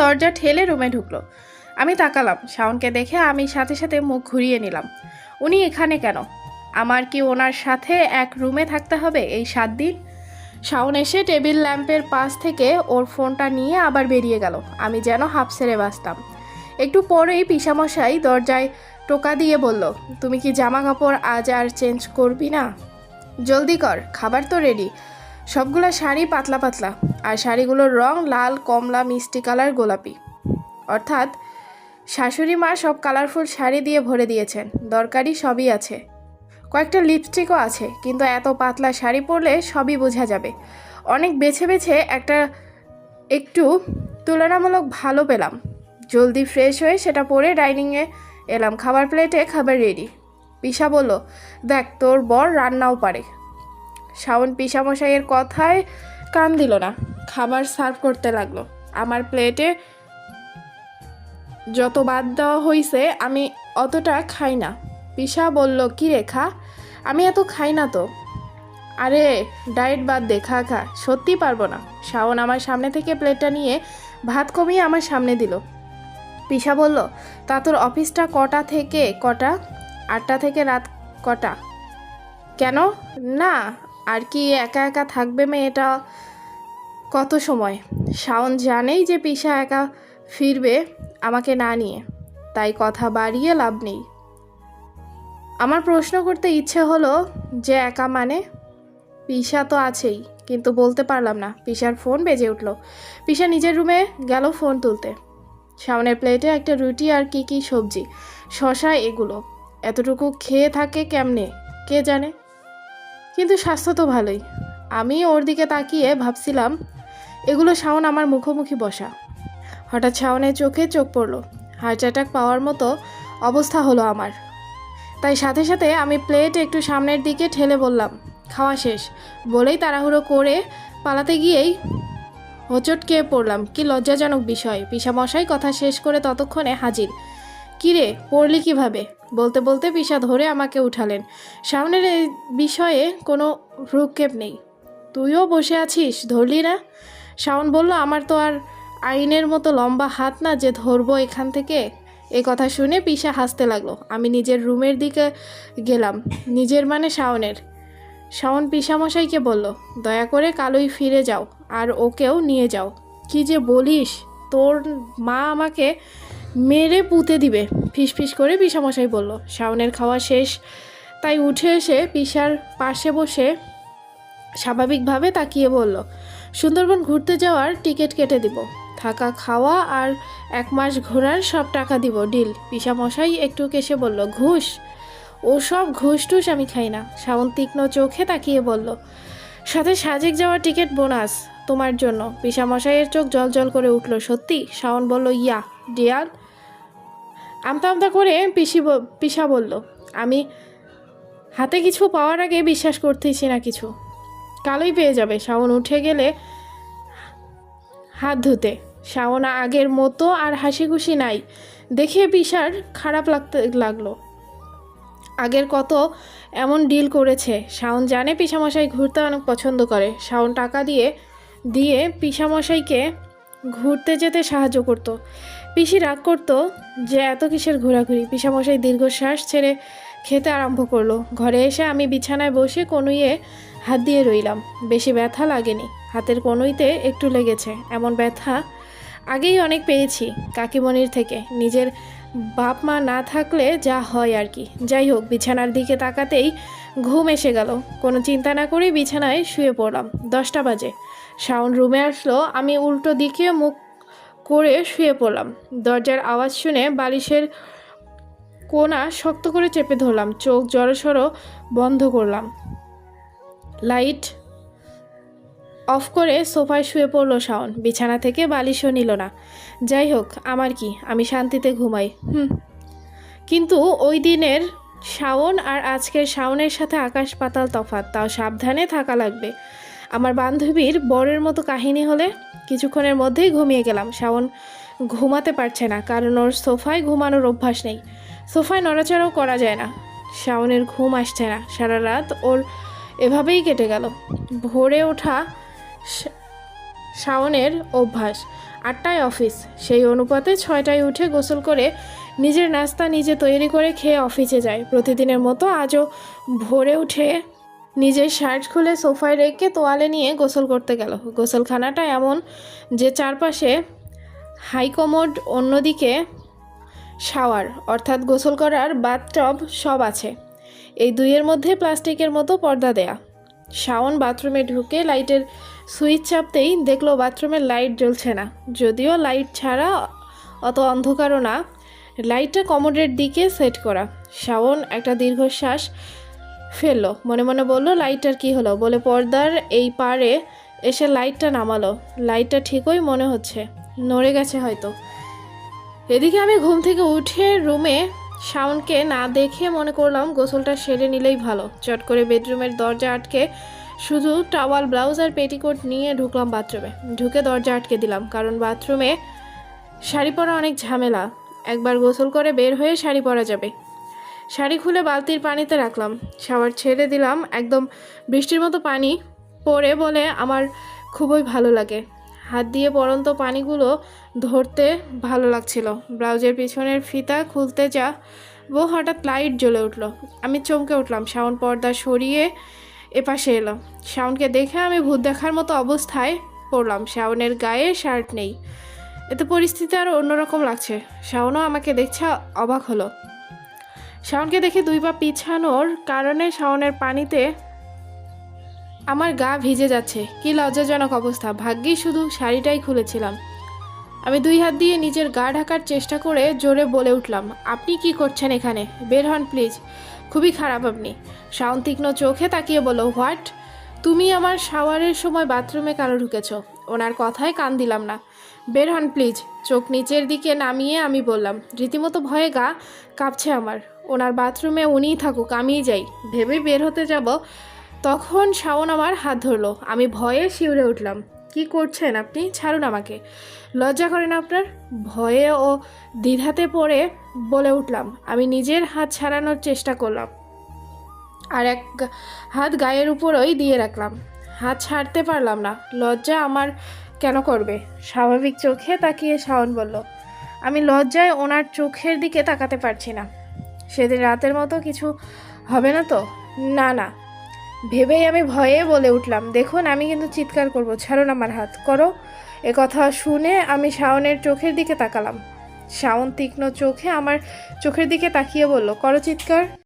দরজা ঠেলে রুমে ঢুকলো। আমি তাকালাম, শাওনকে দেখে আমি সাথে সাথে মুখ ঘুরিয়ে নিলাম। উনি এখানে কেন? আমার কি ওনার সাথে এক রুমে থাকতে হবে এই সাত দিন? শাওন এসে টেবিল ল্যাম্পের পাশ থেকে ওর ফোনটা নিয়ে আবার বেরিয়ে গেল। আমি যেন হাফ সেরে বাঁচতাম। একটু পরেই পিসামশাই দরজায় টোকা দিয়ে বলল, তুমি কি জামা কাপড় আজ আর চেঞ্জ করবি না? জলদি কর, খাবার তো রেডি সবগুলো শাড়ি পাতলা পাতলা, আর শাড়িগুলোর রং লাল, কমলা, মিষ্টি কালার, গোলাপি। অর্থাৎ শাশুড়ি মা সব কালারফুল শাড়ি দিয়ে ভরে দিয়েছেন, দরকারি সবই আছে। কয়েকটা লিপস্টিকও আছে, কিন্তু এত পাতলা শাড়ি পরলে সবই বোঝা যাবে। অনেক বেছে বেছে একটা একটু তুলনামূলক ভালো পেলাম। জলদি ফ্রেশ হয়ে সেটা পরে ডাইনিংয়ে এলাম, খাবার প্লেটে খাবার রেডি পিসা বলল, দেখ, তোর বর রান্নাও পারে। শাওন পিসামশাইয়ের কথায় কান দিল না। খাবার সার্ভ করতে লাগল। আমার প্লেটে যত বাদ দেওয়া হয়েছে আমি অতটা খাই না। পিসা বলল, কি রেখা আমি এত খাই না তো। আরে, ডায়েট বাদ দে, খা খা। সত্যি পারব না। শাওন আমার সামনে থেকে প্লেটটা নিয়ে ভাত কমিয়ে আমার সামনে দিল। পিসা বলল, তা তোর অফিসটা কটা থেকে কটা? আটটা থেকে রাত কটা? কেন? না আর কি একা একা থাকবে মেয়েটা কত সময়? শাওন জানেই যে পিসা একা ফিরবে আমাকে না নিয়ে। তাই কথা বাড়িয়ে লাভ নেই। আমার প্রশ্ন করতে ইচ্ছে হলো যে একা মানে? পিসা তো আছেই, কিন্তু বলতে পারলাম না। পিসার ফোন বেজে উঠল। পিসা নিজের রুমে গেল ফোন তুলতে। সামনের প্লেটে একটা রুটি আর কি কি সবজি, শশা এগুলো। এতটুকু খেয়ে থাকে কেমনে? কে জানে? কিন্তু স্বাস্থ্য তো ভালোই। আমি ওর দিকে তাকিয়ে ভাবছিলাম, এগুলো শাওন আমার মুখোমুখি বসা। হঠাৎ শাওনের চোখে চোখ পড়ল। হার্ট অ্যাটাক পাওয়ার মতো অবস্থা হলো আমার। তাই সাথে সাথে আমি প্লেট একটু সামনের দিকে ঠেলে বললাম, খাওয়া শেষ। বলেই তাড়াহুড়ো করে পালাতে গিয়েই হোঁচট খেয়ে পড়লাম। কি লজ্জাজনক বিষয়। পিসামশাই কথা শেষ করে ততক্ষণে হাজির। কিরে, পড়লি কীভাবে? বলতে বলতে পিসা ধরে আমাকে উঠালেন। সামনের এই বিষয়ে কোনো ভ্রুক্ষেপ নেই। তুইও বসে আছিস? ধরলি না? শাওন বলল, আমার তো আর আইনের মতো লম্বা হাত না যে ধরবো এখান থেকে? এ কথা শুনে পিসা হাসতে লাগল। আমি নিজের রুমের দিকে গেলাম, নিজের মানে শাওনের। শাওন পিসামশাইকে বলল, দয়া করে কালই ফিরে যাও, আর ওকেও নিয়ে যাও। কি যে বলিস, তোর মা আমাকে মেরে পুঁতে দিবে। ফিসফিস করে পিসামশাই বলল, শাওনের খাওয়া শেষ। তাই উঠে এসে পিসার পাশে বসে স্বাভাবিকভাবে তাকিয়ে বলল, সুন্দরবন ঘুরতে যাওয়ার টিকিট কেটে দিব। থাকা খাওয়া আর এক মাস ঘোরার সব টাকা দিব, ডিল। পিসামশাই একটু কেসে বলল, ঘুষ? ও সব ঘুষ টুস আমি খাই না। শাওন তীক্ষ্ণ চোখে তাকিয়ে বলল, সাথে সাজেক যাওয়ার টিকিট বোনাস তোমার জন্য। পিসামশাইয়ের চোখ জল জল করে উঠল, সত্যি? শাওন বলল, ইয়া ডিয়ার আমতা আমতা করে পিসি পিসা বলল, আমি হাতে কিছু পাওয়ার আগে বিশ্বাস করতেইছি না কিছু। কালোই পেয়ে যাবে। শাওন উঠে গেলে হাত ধুতে। শাওন আগের মতো আর হাসি খুশি নাই। দেখে পিসার খারাপ লাগতে লাগল। আগের কত এমন ডিল করেছে। শাওন জানে পিসামশাই ঘুরতে অনেক পছন্দ করে। শাওন টাকা দিয়ে দিয়ে পিসামশাইকে ঘুরতে যেতে সাহায্য করতো। পিসি রাগ করতো যে এত কিসের ঘোরাঘুরি? পিসামশাই দীর্ঘশ্বাস ছেড়ে খেতে আরম্ভ করল। ঘরে এসে আমি বিছানায় বসে কনুইয়ে হাত দিয়ে রইলাম। বেশি ব্যথা লাগেনি। হাতের কনুইতে একটু লেগেছে। এমন ব্যথা আগেই অনেক পেয়েছি কাকিমণির থেকে। নিজের বাপ মা না থাকলে যা হয় আর কি। যাই হোক, বিছানার দিকে তাকাতেই ঘুম এসে গেল। কোনো চিন্তা না করেই বিছানায় শুয়ে পড়লাম। দশটা বাজে। শাওন রুমে আসলো। আমি উল্টো দিকে মুখ করে শুয়ে পড়লাম। দরজার আওয়াজ শুনে বালিশের কোনা শক্ত করে চেপে ধরলাম। চোখ জড়সড় বন্ধ করলাম। লাইট অফ করে সোফায় শুয়ে পড়ল শাওন। বিছানা থেকে বালিশও নিল না। যাই হোক, আমার কি? আমি শান্তিতে ঘুমাই। হুম। কিন্তু ওই দিনের শাওন আর আজকের শাওনের সাথে আকাশ পাতাল তফাৎ। তাও সাবধানে থাকা লাগবে। আমার বান্ধবীর বরের মতো কাহিনী হলে কিছুক্ষণের মধ্যেই ঘুমিয়ে গেলাম। শাওন ঘুমাতে পারছে না, কারণ ওর সোফায় ঘুমানোর অভ্যাস নেই। সোফায় নড়াচড়াও করা যায় না। শাওনের ঘুম আসছে না। সারা রাত ওর এভাবেই কেটে গেল। ভোরে ওঠা শাওনের অভ্যাস। আটটায় অফিস। সেই অনুপাতে ছয়টায় উঠে গোসল করে নিজের নাস্তা নিজে তৈরি করে খেয়ে অফিসে যায়। প্রতিদিনের মতো আজও ভোরে উঠে নিজের শার্ট খুলে সোফায় রেখে তোয়ালে নিয়ে গোসল করতে গেল। গোসলখানাটা এমন যে চারপাশে হাইকমোড অন্যদিকে শাওয়ার, অর্থাৎ গোসল করার বাথটব সব আছে। এই দুইয়ের মধ্যে প্লাস্টিকের মতো পর্দা দেয়া। শাওন বাথরুমে ঢুকে লাইটের সুইচ চাপতেই দেখল বাথরুমের লাইট জ্বলছে না। যদিও লাইট ছাড়া অত অন্ধকারও না, লাইটটা কমোডের দিকে সেট করা। শাওন একটা দীর্ঘশ্বাস ফেলল। মনে মনে বলল, লাইটটার কি হলো? বলে পর্দার এই পারে এসে লাইটটা নামালো। লাইটটা ঠিকই মনে হচ্ছে, নড়ে গেছে হয়তো। এদিকে আমি ঘুম থেকে উঠে রুমে শাওনকে না দেখে মনে করলাম গোসলটা সেরে নিলেই ভালো। চট করে বেডরুমের দরজা আটকে শুধু টাওয়াল, ব্লাউজ আর পেটিকোট নিয়ে ঢুকলাম বাথরুমে। ঢুকে দরজা আটকে দিলাম, কারণ বাথরুমে শাড়ি পরা অনেক ঝামেলা। একবার গোসল করে বের হয়ে শাড়ি পরা যাবে। শাড়ি খুলে বালতির পানিতে রাখলাম। শাওয়ার ছেড়ে দিলাম, একদম বৃষ্টির মতো পানি পরে বলে আমার খুবই ভালো লাগে। হাত দিয়ে পরন্ত পানিগুলো ধরতে ভালো লাগছিল। ব্লাউজের পিছনের ফিতা খুলতে যা ও হঠাৎ লাইট জ্বলে উঠল। আমি চমকে উঠলাম, শাওন পর্দা সরিয়ে এপাশে এলো। শাওনকে দেখে আমি ভূত দেখার মতো অবস্থায় পড়লাম। শাওনের গায়ে শার্ট নেই। এতে পরিস্থিতি আরও অন্যরকম লাগছে। শাওনও আমাকে দেখছে অবাক হলো। শাওনকে দেখে দুই পা পিছানোর কারণে শাওনের পানিতে আমার গা ভিজে যাচ্ছে। কি লজ্জাজনক অবস্থা। ভাগ্যেই শুধু শাড়িটাই খুলেছিলাম। আমি দুই হাত দিয়ে নিজের গা ঢাকার চেষ্টা করে জোরে বলে উঠলাম, আপনি কি করছেন এখানে? বের হন, প্লিজ। খুবই খারাপ আপনি। শাওন তীক্ষ্ণ চোখে তাকিয়ে বলো হোয়াট? তুমি আমার শাওয়ারের সময় বাথরুমে কেন ঢুকেছ। ওনার কথায় কান দিলাম না। বের হন, প্লিজ। চোখ নিচের দিকে নামিয়ে আমি বললাম, রীতিমতো ভয়ে গা কাঁপছে আমার। ওনার বাথরুমে উনিই থাকুক, আমিই যাই। ভেবে বের হতে যাব, তখন শাওন আমার হাত ধরলো। আমি ভয়ে শিউরে উঠলাম। কি করছেন আপনি? ছাড়ুন আমাকে। লজ্জা করেন আপনার? ভয়ে ও দ্বিধাতে পড়ে বলে উঠলাম। আমি নিজের হাত ছাড়ানোর চেষ্টা করলাম। আর এক হাত গায়ের উপরই দিয়ে রাখলাম। হাত ছাড়তে পারলাম না। লজ্জা আমার কেন করবে? স্বাভাবিক চোখে তাকিয়ে শাওন বলল, আমি লজ্জায় ওনার চোখের দিকে তাকাতে পারছি না। সেদিন রাতের মতো কিছু হবে না তো? না না। ভেবেই আমি ভয়ে বলে উঠলাম, দেখুন, আমি কিন্তু চিৎকার করব না আমার হাত, করো। এ কথা শুনে আমি শাওনের চোখের দিকে তাকালাম। শাওন তীক্ষ্ণ চোখে আমার চোখের দিকে তাকিয়ে বলল, করো চিৎকার।